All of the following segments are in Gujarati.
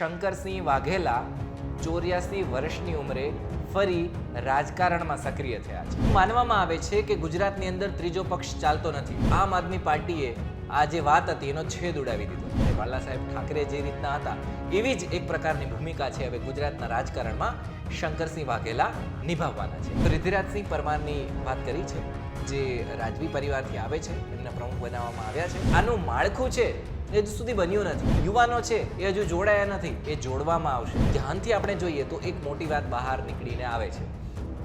શંકરસિંહ વાઘેલા ચોર્યાસી વર્ષની ઉંમરે ફરી રાજકારણમાં સક્રિય થયા છે. માનવામાં આવે છે કે ગુજરાતની અંદર ત્રીજો પક્ષ ચાલતો નથી. આમ આદમી પાર્ટીએ આ જે વાત હતી, એનો છેદ ઉડાવી દીધો. બાલા સાહેબ ઠાકરે જે રીતના હતા, એવી જ એક પ્રકારની ભૂમિકા છે હવે ગુજરાતના રાજકારણમાં શંકરસિંહ વાઘેલા નિભાવવાના છે. રિધિરાજસિંહ પરમારની વાત કરી છે, જે રાજવી પરિવારથી આવે છે, એમને પ્રમુખ બનાવવામાં આવ્યા છે. આનું માળખું છે એ હજુ સુધી બન્યું નથી. યુવાનો છે, એ હજુ જોડાયા નથી, એ જોડવામાં આવશે. ધ્યાનથી આપણે જોઈએ તો એક મોટી વાત બહાર નીકળીને આવે છે.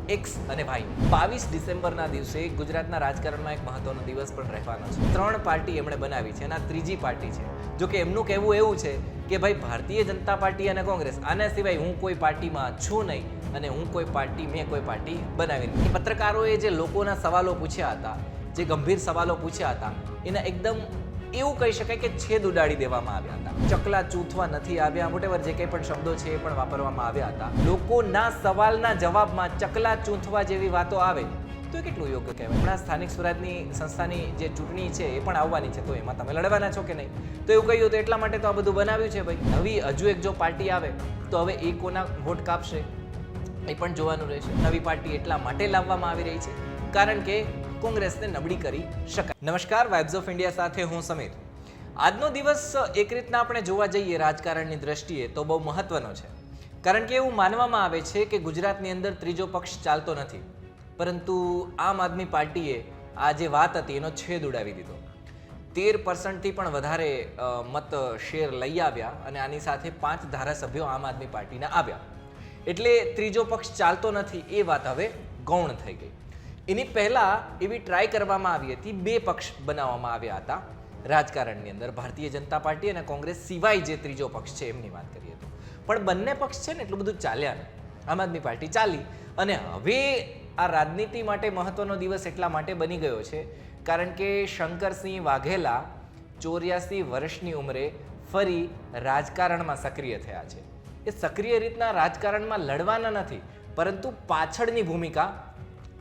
એક્સ અને ભાઈ બાવીસ ડિસેમ્બરના દિવસે ગુજરાતના રાજકારણમાં એક મહત્વનો દિવસ પણ રહેવાનો છે. ત્રણ પાર્ટી એમણે બનાવી છે અને ત્રીજી પાર્ટી છે. જો કે એમનું કહેવું એવું છે કે ભાઈ, ભારતીય જનતા પાર્ટી અને કોંગ્રેસ, આના સિવાય હું કોઈ પાર્ટીમાં છું નહીં અને હું કોઈ પાર્ટી, મેં કોઈ પાર્ટી બનાવી નથી. પત્રકારોએ જે લોકોના સવાલો પૂછ્યા હતા, જે ગંભીર સવાલો પૂછ્યા હતા, એના એકદમ એવું કહી શકાય કે છેદ ઉડાડી દેવામાં આવ્યા હતા. ચકલા ચૂથવા નથી આવ્યા વોટેવર જે કંઈ પણ શબ્દો છે એ પણ વાપરવામાં આવ્યા હતા. લોકોના સવાલના જવાબમાં ચકલા ચૂંથવા જેવી વાતો આવે, તો એ કેટલું યોગ્ય કહેવાય? હમણાં સ્થાનિક સ્વરાજની સંસ્થાની જે ચૂંટણી છે એ પણ આવવાની છે, તો એમાં તમે લડવાના છો કે નહીં? તો એવું કહ્યું તો એટલા માટે તો આ બધું બનાવ્યું છે ભાઈ. નવી હજુ એક જો પાર્ટી આવે, તો હવે એ કોના વોટ કાપશે? એ પણ જોવાનું રહેશે. નવી પાર્ટી એટલા માટે લાવવામાં આવી રહી છે. કારણ કે કોંગ્રેસને નબળી કરી શકાય. નમસ્કાર વાઇબ્સ ઓફ ઇન્ડિયા સાથે હું સમીર. આજનો દિવસ એક રીતના આપણે જોવા જઈએ રાજકારણની દ્રષ્ટિએ તો બહુ મહત્વનો છે. કારણ કે એવું માનવામાં આવે છે કે ગુજરાતની અંદર ત્રીજો પક્ષ ચાલતો નથી. પરંતુ આમ આદમી પાર્ટીએ આ જે વાત હતી એનો છેદ ઉડાવી દીધો. તેર પર્સન્ટથી પણ વધારે મત શેર લઈ આવ્યા અને આની સાથે પાંચ ધારાસભ્યો આમ આદમી પાર્ટીના આવ્યા. એટલે ત્રીજો પક્ષ ચાલતો નથી એ વાત હવે ગૌણ થઈ ગઈ. એની પહેલાં એવી ટ્રાય કરવામાં આવી હતી, બે પક્ષ બનાવવામાં આવ્યા હતા. રાજકારણની અંદર ભારતીય જનતા પાર્ટી અને કોંગ્રેસ સિવાય જે ત્રીજો પક્ષ છે, એમની વાત કરીએ તો. પણ બંને પક્ષ છે ને, એટલું બધું ચાલ્યા નહીં આમ આદમી પાર્ટી ચાલી. અને હવે આ રાજનીતિ માટે મહત્વનો દિવસ એટલા માટે બની ગયો છે, કારણ કે શંકરસિંહ વાઘેલા ચોર્યાસી વર્ષની ઉંમરે ફરી રાજકારણમાં સક્રિય થયા છે. એ સક્રિય રીતના રાજકારણમાં લડવાના નથી, પરંતુ પાછળની ભૂમિકા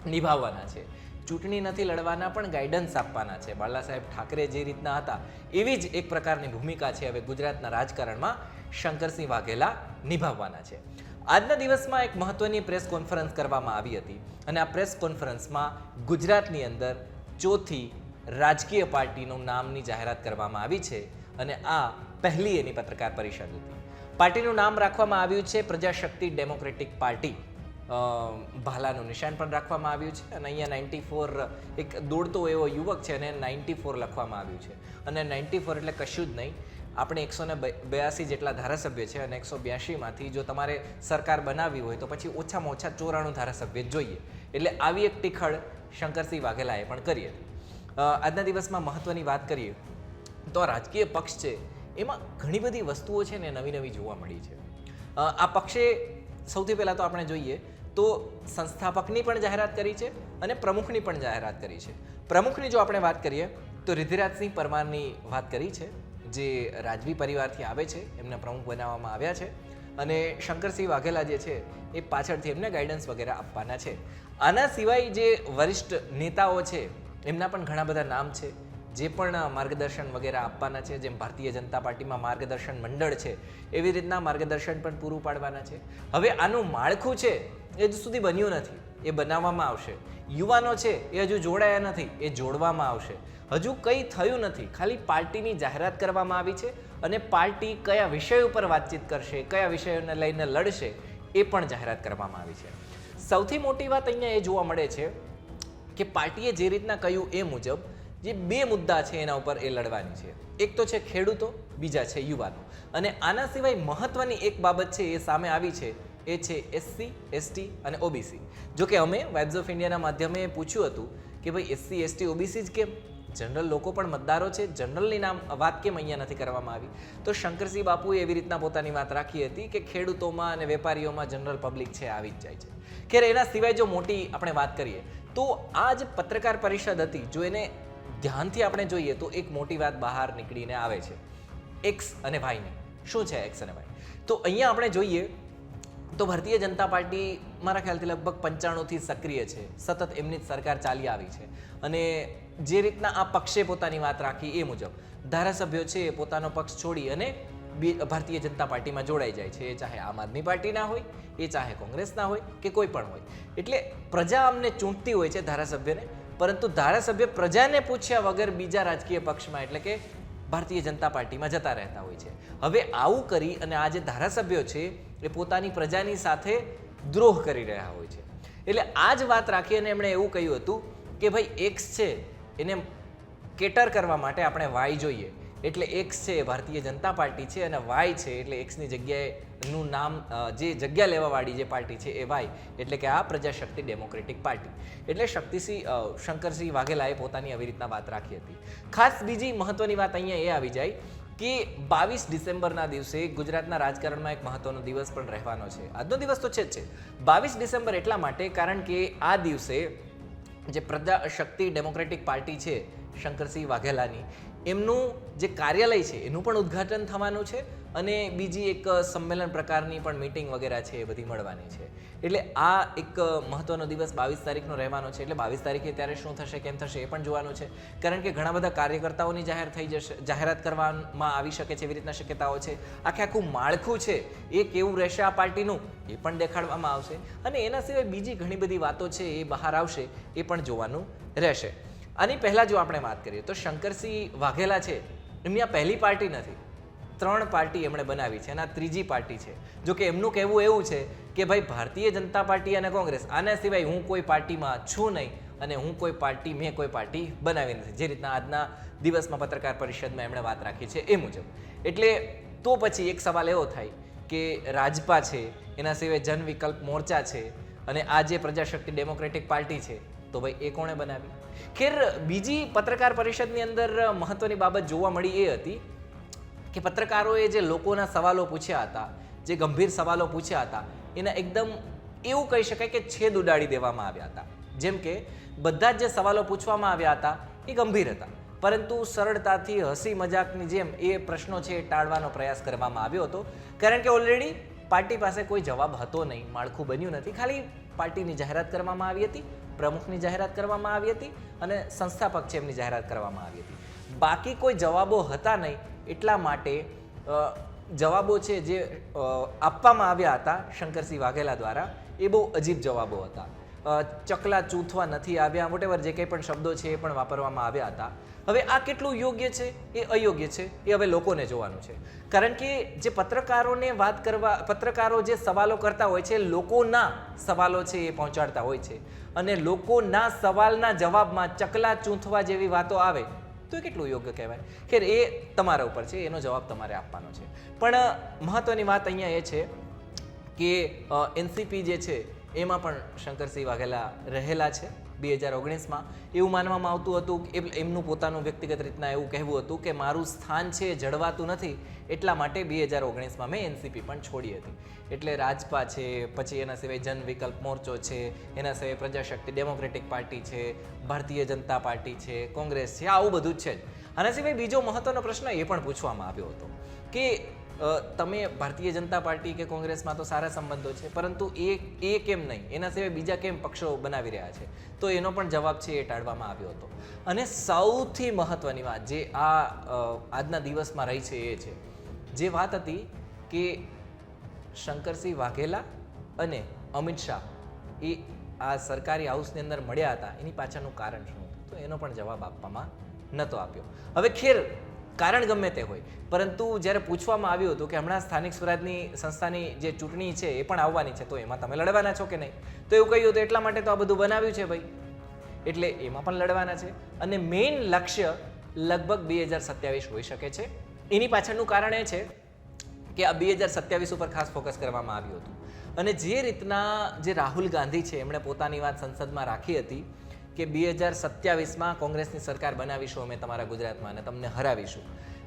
નિભાવવાના છે. ચૂંટણી નથી લડવાના પણ ગાઈડન્સ આપવાના છે. બાલા સાહેબ ઠાકરે જે રીતના હતા, એવી જ એક પ્રકારની ભૂમિકા છે હવે ગુજરાતના રાજકારણમાં શંકરસિંહ વાઘેલા નિભાવવાના છે. આજના દિવસમાં એક મહત્વની પ્રેસ કોન્ફરન્સ કરવામાં આવી હતી અને આ પ્રેસ કોન્ફરન્સમાં ગુજરાતની અંદર ચોથી રાજકીય પાર્ટીનું નામની જાહેરાત કરવામાં આવી છે અને આ પહેલી એની પત્રકાર પરિષદ હતી. પાર્ટીનું નામ રાખવામાં આવ્યું છે પ્રજાશક્તિ ડેમોક્રેટિક પાર્ટી. ભાલાનું નિશાન પણ રાખવામાં આવ્યું છે અને અહીંયા નાઇન્ટી ફોર એક દોડતો એવો યુવક છે અને નાઇન્ટી ફોર લખવામાં આવ્યું છે. અને નાઇન્ટી ફોર એટલે કશું જ નહીં. આપણે એકસો ને બ્યાસી જેટલા ધારાસભ્ય છે અને એકસો બ્યાસીમાંથી જો તમારે સરકાર બનાવવી હોય તો પછી ઓછામાં ઓછા ચોરાણું ધારાસભ્ય જોઈએ. એટલે આવી એક ટીખળ શંકરસિંહ વાઘેલાએ પણ કરી હતી. આજના દિવસમાં મહત્ત્વની વાત કરીએ તો રાજકીય પક્ષ છે એમાં ઘણી બધી વસ્તુઓ છે ને નવી નવી જોવા મળી છે. આ પક્ષે સૌથી પહેલાં તો આપણે જોઈએ તો સંસ્થાપકની પણ જાહેરાત કરી છે અને પ્રમુખની પણ જાહેરાત કરી છે. પ્રમુખની જો આપણે વાત કરીએ, તો રિધિરાજસિંહ પરમારની વાત કરી છે, જે રાજવી પરિવારથી આવે છે, એમને પ્રમુખ બનાવવામાં આવ્યા છે અને શંકરસિંહ વાઘેલા જે છે, એ પાછળથી એમને ગાઈડન્સ વગેરે આપવાના છે. આના સિવાય જે વરિષ્ઠ નેતાઓ છે, એમના પણ ઘણા બધા નામ છે, જે પણ માર્ગદર્શન વગેરે આપવાના છે, જેમ ભારતીય જનતા પાર્ટીમાં માર્ગદર્શન મંડળ છે, એવી રીતના માર્ગદર્શન પણ પૂરું પાડવાના છે. હવે આનું માળખું છે એ હજુ સુધી બન્યું નથી. એ બનાવવામાં આવશે. યુવાનો છે, એ હજુ જોડાયા નથી, એ જોડવામાં આવશે. હજુ કંઈ થયું નથી. ખાલી પાર્ટીની જાહેરાત કરવામાં આવી છે અને પાર્ટી કયા વિષય ઉપર વાતચીત કરશે, કયા વિષયોને લઈને લડશે, એ પણ જાહેરાત કરવામાં આવી છે. સૌથી મોટી વાત અહીંયા એ જોવા મળે છે કે પાર્ટીએ જે રીતના કહ્યું એ મુજબ, જે બે મુદ્દા છે એના ઉપર એ લડવાની છે. એક તો છે ખેડૂતો, બીજા છે યુવાનો. અને આના સિવાય મહત્વની એક બાબત છે એ સામે આવી છે એ છે એસસી એસટી અને ઓબીસી જો કે અમે વાઇબ્સ ઓફ ઇન્ડિયાના માધ્યમે પૂછ્યું હતું કે ભાઈ એસસી એસટી ઓબીસી જ કેમ? જનરલ લોકો પણ મતદારો છે. જનરલની નામ વાત કેમ અહીંયા નથી કરવામાં આવી? તો શંકરસિંહ બાપુએ એવી રીતના પોતાની વાત રાખી હતી કે ખેડૂતોમાં અને વેપારીઓમાં જનરલ પબ્લિક છે, આવી જ જાય છે. ખેર, એના સિવાય જો મોટી આપણે વાત કરીએ, તો આ જ પત્રકાર પરિષદ હતી, જો એને ધ્યાનથી આપણે જોઈએ, તો એક મોટી વાત બહાર નીકળીને આવે છે. એક્સ અને વાયની શું છે એક્સ અને વાય તો અહીંયા આપણે જોઈએ તો ભારતીય જનતા પાર્ટી મારા ખ્યાલથી લગભગ પંચાણુંથી સક્રિય છે. સતત એમની જ સરકાર ચાલી આવી છે. અને જે રીતના આ પક્ષે પોતાની વાત રાખી એ મુજબ ધારાસભ્યો છે એ પોતાનો પક્ષ છોડી અને ભારતીય જનતા પાર્ટીમાં જોડાઈ જાય છે. એ ચાહે આમ આદમી પાર્ટીના હોય, એ ચાહે કોંગ્રેસના હોય કે કોઈ પણ હોય. એટલે પ્રજા અમને ચૂંટતી હોય છે ધારાસભ્યને, પરંતુ ધારાસભ્ય પ્રજાને પૂછ્યા વગર બીજા રાજકીય પક્ષમાં એટલે કે ભારતીય જનતા પાર્ટીમાં જતા રહેતા હોય છે. હવે આવું કરી અને આ જે ધારાસભ્યો છે એ પોતાની પ્રજાની સાથે દ્રોહ કરી રહ્યા હોય છે. એટલે આ જ વાત રાખી અને એમણે એવું કહ્યું હતું કે ભાઈ એક્સ છે, એને કેટર કરવા માટે આપણે વાય જોઈએ. એટલે એક્સ છે એ ભારતીય જનતા પાર્ટી છે અને વાય છે એટલે એક્સની જગ્યાએ નું નામ જે જગ્યા લેવાવાળી જે પાર્ટી છે એ વાય એટલે કે આ પ્રજાશક્તિ ડેમોક્રેટિક પાર્ટી. એટલે શક્તિસિંહ શંકરસિંહ વાઘેલાએ પોતાની આવી રીતના વાત રાખી હતી. ખાસ બીજી મહત્વની વાત અહીંયા એ આવી જાય કે બાવીસ ડિસેમ્બરના દિવસે ગુજરાતના રાજકારણમાં એક મહત્વનો દિવસ પણ રહેવાનો છે. આજનો દિવસ તો છે જ છે. બાવીસ ડિસેમ્બર એટલા માટે કારણ કે આ દિવસે જે પ્રજાશક્તિ ડેમોક્રેટિક પાર્ટી છે, શંકરસિંહ વાઘેલાની એમનું જે કાર્યાલય છે, એનું પણ ઉદ્ઘાટન થવાનું છે અને બીજી એક સંમેલન પ્રકારની પણ મીટિંગ વગેરે છે, એ બધી મળવાની છે. એટલે આ એક મહત્વનો દિવસ બાવીસ તારીખનો રહેવાનો છે. એટલે બાવીસ તારીખે ત્યારે શું થશે, કેમ થશે, એ પણ જોવાનું છે. કારણ કે ઘણા બધા કાર્યકર્તાઓની જાહેર થઈ જશે, જાહેરાત કરવામાં આવી શકે છે એવી રીતના શક્યતાઓ છે. આખે આખું માળખું છે, એ કેવું રહેશે આ પાર્ટીનું, એ પણ દેખાડવામાં આવશે. અને એના સિવાય બીજી ઘણી બધી વાતો છે, એ બહાર આવશે, એ પણ જોવાનું રહેશે. આની પહેલાં જો આપણે વાત કરીએ, તો શંકરસિંહ વાઘેલા છે. એમની આ પહેલી પાર્ટી નથી. ત્રણ પાર્ટી એમણે બનાવી છે અને આ ત્રીજી પાર્ટી છે. જો કે એમનું કહેવું એવું છે કે ભાઈ, ભારતીય જનતા પાર્ટી અને કોંગ્રેસ, આના સિવાય હું કોઈ પાર્ટીમાં છું નહીં અને હું કોઈ પાર્ટી, મેં કોઈ પાર્ટી બનાવી નથી. જે રીતના આજના દિવસમાં પત્રકાર પરિષદમાં એમણે વાત રાખી છે એ મુજબ. એટલે તો પછી એક સવાલ એવો થાય કે રાજપા છે, એના સિવાય જન વિકલ્પ મોરચા છે અને આ જે પ્રજાશક્તિ ડેમોક્રેટિક પાર્ટી છે, તો ભાઈ એ કોણે બનાવી? ખેર બીજી પત્રકાર પરિષદની અંદર મહત્વની બાબત જોવા મળી એ હતી કે પત્રકારોએ જે લોકોના સવાલો પૂછ્યા હતા, જે ગંભીર સવાલો પૂછ્યા હતા, એના એકદમ એવું કહી શકાય કે છેદ ઉડાડી દેવામાં આવ્યા હતા. જેમ કે, બધા જ જે સવાલો પૂછવામાં આવ્યા હતા એ ગંભીર હતા. પરંતુ સરળતાથી હસી મજાકની જેમ એ પ્રશ્નો છે એ ટાળવાનો પ્રયાસ કરવામાં આવ્યો હતો. કારણ કે ઓલરેડી પાર્ટી પાસે કોઈ જવાબ હતો નહીં, માળખું બન્યું નથી. ખાલી પાર્ટીની જાહેરાત કરવામાં આવી હતી, પ્રમુખની જાહેરાત કરવામાં આવી હતી અને સંસ્થાપક છે એમની જાહેરાત કરવામાં આવી હતી. બાકી કોઈ જવાબો હતા નહીં એટલા માટે જવાબો છે જે આપવામાં આવ્યા હતા શંકરસિંહ વાઘેલા દ્વારા એ બહુ અજીબ જવાબો હતા. ચકલા ચૂથવા નથી આવ્યા વોટેવર જે કંઈ પણ શબ્દો છે એ પણ વાપરવામાં આવ્યા હતા. હવે આ કેટલું યોગ્ય છે? એ અયોગ્ય છે? એ હવે લોકોને જોવાનું છે. કારણ કે જે પત્રકારોને વાત કરવા, પત્રકારો જે સવાલો કરતા હોય છે, લોકોના સવાલો છે એ પહોંચાડતા હોય છે. અને લોકોના સવાલના જવાબમાં ચકલા ચૂંથવા જેવી વાતો આવે, તો એ કેટલું યોગ્ય કહેવાય? ખેર, એ તમારા ઉપર છે, એનો જવાબ તમારે આપવાનો છે. પણ મહત્વની વાત અહીંયા એ છે કે એનસીપી જે છે એમાં પણ શંકરસિંહ વાઘેલા રહેલા છે, બે હજાર ઓગણીસમાં. એવું માનવામાં આવતું હતું કે એમનું પોતાનું વ્યક્તિગત રીતના એવું કહેવું હતું કે મારું સ્થાન છે જળવાતું નથી, એટલા માટે બે હજાર ઓગણીસમાં મેં એનસીપી પણ છોડી હતી. એટલે રાજપા છે, પછી એના સિવાય જન વિકલ્પ મોરચો છે, એના સિવાય પ્રજાશક્તિ ડેમોક્રેટિક પાર્ટી છે, ભારતીય જનતા પાર્ટી છે, કોંગ્રેસ છે, આવું બધું જ છે આના સિવાય બીજો મહત્વનો પ્રશ્ન એ પણ પૂછવામાં આવ્યો હતો કે તમે ભારતીય જનતા પાર્ટી કે કોંગ્રેસમાં તો સારા સંબંધો છે, પરંતુ એ એ કેમ નહીં? એના સિવાય બીજા કેમ પક્ષો બનાવી રહ્યા છે? તો એનો પણ જવાબ છે એ ટાળવામાં આવ્યો હતો. અને સૌથી મહત્વની વાત જે આ આજના દિવસમાં રહી છે એ છે, જે વાત હતી કે શંકરસિંહ વાઘેલા અને અમિત શાહ એ આ સરકારી હાઉસની અંદર મળ્યા હતા, એની પાછળનું કારણ શું હતું? તો એનો પણ જવાબ આપવામાં નહોતો આપ્યો હવે ખેર કારણ ગમે તે હોય. પરંતુ જ્યારે પૂછવામાં આવ્યું હતું કે હમણાં સ્થાનિક સ્વરાજની સંસ્થાની જે ચૂંટણી છે એ પણ આવવાની છે, તો એમાં તમે લડવાના છો કે નહીં? તો એવું કહ્યું હતું એટલા માટે તો આ બધું બનાવ્યું છે ભાઈ. એટલે એમાં પણ લડવાના છે. અને મેઇન લક્ષ્ય લગભગ બે હજાર સત્યાવીસ હોઈ શકે છે. એની પાછળનું કારણ એ છે કે આ બે હજાર સત્યાવીસ ઉપર ખાસ ફોકસ કરવામાં આવ્યું હતું. અને જે રીતના જે રાહુલ ગાંધી છે, એમણે પોતાની વાત સંસદમાં રાખી હતી કે બે હજાર સત્યાવીસમાં કોંગ્રેસની સરકાર બનાવીશું અમે તમારા ગુજરાતમાં અને તમને હરાવીશું.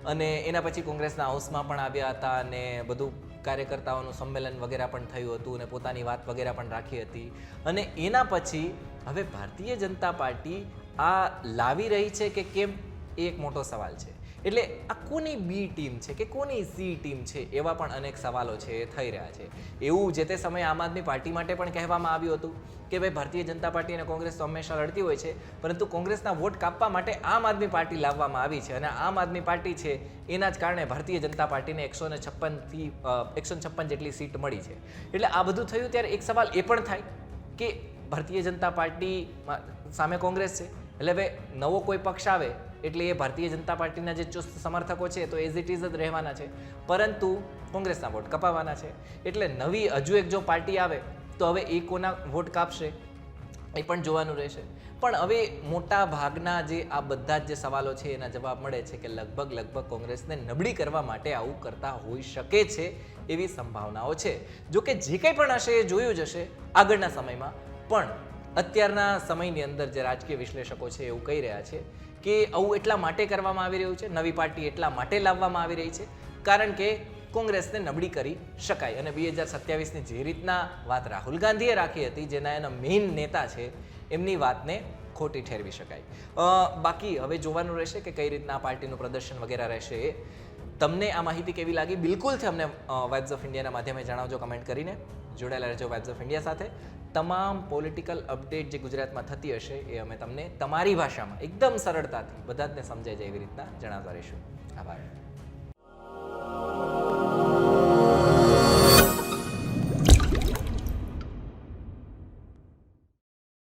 અને એના પછી કોંગ્રેસના હાઉસમાં પણ આવ્યા હતા અને બધું કાર્યકર્તાઓનું સંમેલન વગેરે પણ થયું હતું અને પોતાની વાત વગેરે પણ રાખી હતી. અને એના પછી હવે ભારતીય જનતા પાર્ટી આ લાવી રહી છે કે કેમ? એ એક મોટો સવાલ છે. એટલે આ કોની બી ટીમ છે કે કોની સી ટીમ છે એવા પણ અનેક સવાલો છે, એ થઈ રહ્યા છે. એવું જે તે સમયે આમ આદમી પાર્ટી માટે પણ કહેવામાં આવ્યું હતું કે ભાઈ, ભારતીય જનતા પાર્ટી અને કોંગ્રેસ તો હંમેશા લડતી હોય છે, પરંતુ કોંગ્રેસના વોટ કાપવા માટે આમ આદમી પાર્ટી લાવવામાં આવી છે અને આમ આદમી પાર્ટી છે એના જ કારણે ભારતીય જનતા પાર્ટીને એકસો ને છપ્પનથી એકસો છપ્પન જેટલી સીટ મળી છે. એટલે આ બધું થયું ત્યારે એક સવાલ એ પણ થાય કે ભારતીય જનતા પાર્ટી સામે કોંગ્રેસ છે, એટલે હવે નવો કોઈ પક્ષ આવે એટલે એ ભારતીય જનતા પાર્ટીના જે ચુસ્ત સમર્થકો છે, તો એઝ ઇટ ઇઝ જ રહેવાના છે. પરંતુ કોંગ્રેસના વોટ કપાવવાના છે. એટલે નવી હજુ એક જો પાર્ટી આવે, તો હવે એ કોના વોટ કાપશે? એ પણ જોવાનું રહેશે. પણ હવે મોટા ભાગના જે આ બધા જ જે સવાલો છે, એના જવાબ મળે છે કે લગભગ લગભગ કોંગ્રેસને નબળી કરવા માટે આવું કરતા હોઈ શકે છે એવી સંભાવનાઓ છે. જો કે જે કંઈ પણ હશે એ જોયું જ હશે આગળના સમયમાં. પણ અત્યારના સમયની અંદર જે રાજકીય વિશ્લેષકો છે એવું કહી રહ્યા છે કે આવું એટલા માટે કરવામાં આવી રહ્યું છે, નવી પાર્ટી એટલા માટે લાવવામાં આવી રહી છે, કારણ કે કોંગ્રેસને નબળી કરી શકાય. અને બે હજાર સત્યાવીસની જે રીતના વાત રાહુલ ગાંધીએ રાખી હતી, જેના એના મેઇન નેતા છે, એમની વાતને ખોટી ઠેરવી શકાય. બાકી હવે જોવાનું રહેશે કે કઈ રીતના આ પાર્ટીનું પ્રદર્શન વગેરે રહેશે. એ તમને આ માહિતી કેવી લાગી? બિલકુલથી અમને વાઇબ્સ ઓફ ઇન્ડિયાના માધ્યમે જણાવજો, કમેન્ટ કરીને. જોડાયેલા રહેજો વાઇબ્સ ઓફ ઇન્ડિયા સાથે. તમામ પોલિટિકલ અપડેટ જે ગુજરાતમાં થતી હશે એ અમે તમને તમારી ભાષામાં એકદમ સરળતાથી બધા જને સમજાય જાય એવી રીતના જણાવતા રહીશું. આભાર.